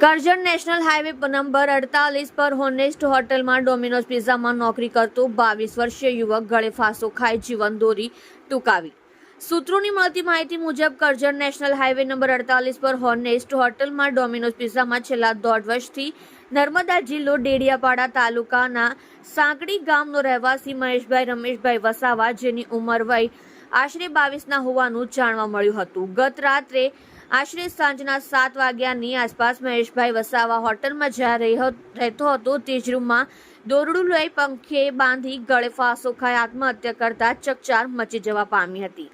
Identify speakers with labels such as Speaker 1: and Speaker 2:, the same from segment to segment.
Speaker 1: Karjan national highway number અડતાલીસ પર honest હોટલમાં ડોમિનોઝ પિઝામાં નોકરી કરતો બાવીસ વર્ષીય યુવક ગળે ફાંસો ખાઈ જીવન દોરી ટૂંકાવી. સૂત્રોની મળતી માહિતી મુજબ કરજણ નેશનલ હાઈવે નંબર અડતાલીસ પર હોનેસ્ટ હોટલમાં ડોમિનોઝ પિઝામાં છેલ્લા દોઢ વર્ષથી નર્મદા જિલ્લો ડેડિયાપાડા તાલુકાના સાંકડી ગામનો રહેવાસી મહેશભાઈ રમેશભાઈ વસાવા જેની ઉંમર વય આશરે બાવીસના હોવાનું જાણવા મળ્યું હતું. ગત રાત્રે આશરે સાંજના સાત વાગ્યાની આસપાસ મહેશભાઈ વસાવા હોટલમાં જ્યાં રહેતો હતો, તે જ રૂમમાં દોરડું લઈ પંખે બાંધી ગળે ફાંસો ખાઈ આત્મહત્યા કરતા ચકચાર મચી જવા પામી હતી.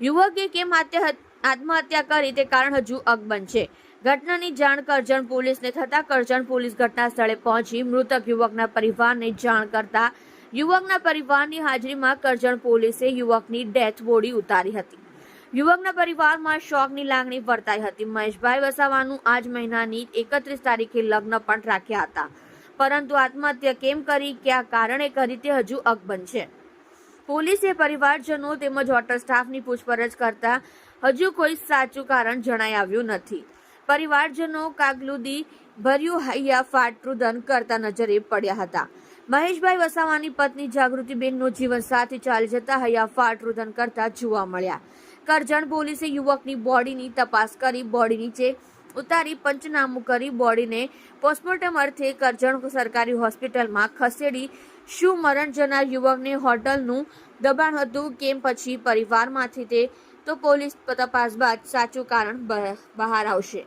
Speaker 1: યુવકે કેમ આત્મહત્યા કરી તે કારણ હજુ અકબંધ છે. ઘટનાની જાણ કરજણ પોલીસને થતાં કરજણ પોલીસ ઘટના સ્થળે પહોંચી મૃતક યુવકના પરિવારને જાણ કરતા યુવકના પરિવારની હાજરીમાં કરજણ પોલીસે યુવકની ડેથ બોડી ઉતારી હતી. યુવકના પરિવારમાં શોકની લાગણી વર્તાઈ હતી. મહેશભાઈ વસાવાનું આજ મહિનાની એકત્રીસ તારીખે લગ્ન પણ રાખ્યા હતા. પરંતુ આત્મહત્યા કેમ કરી? કયા કારણે કરી તે હજુ અકબંધ છે. પોલીસે પરિવારજનો તેમજ હોટલ સ્ટાફની પૂછપરછ કરતા હજુ કોઈ સાચું કારણ જણાઈ આવ્યું નથી. પરિવારજનો કાગલુદી ભર્યું હૈયા ફાટરું ધન કરતા નજરે પડ્યા હતા. મહેશભાઈ વસાવાની પત્ની જાગૃતિબેનનું જીવન સાથે ચાલી જતા હૈયાફાટ રુદન કરતા જોવા મળ્યા. કરજણ પોલીસે યુવકની બોડીની તપાસ કરી, બોડી નીચે ઉતારી, પંચનામું કરી, બોડીને પોસ્ટમોર્ટમ અર્થે કરજણ સરકારી હોસ્પિટલમાં ખસેડી, શું મરણ જનાર યુવકને હોટલનું દબાણ હતું, કેમ પછી પરિવારમાંથી તે, તો પોલીસ તપાસ બાદ સાચું કારણ બહાર આવશે.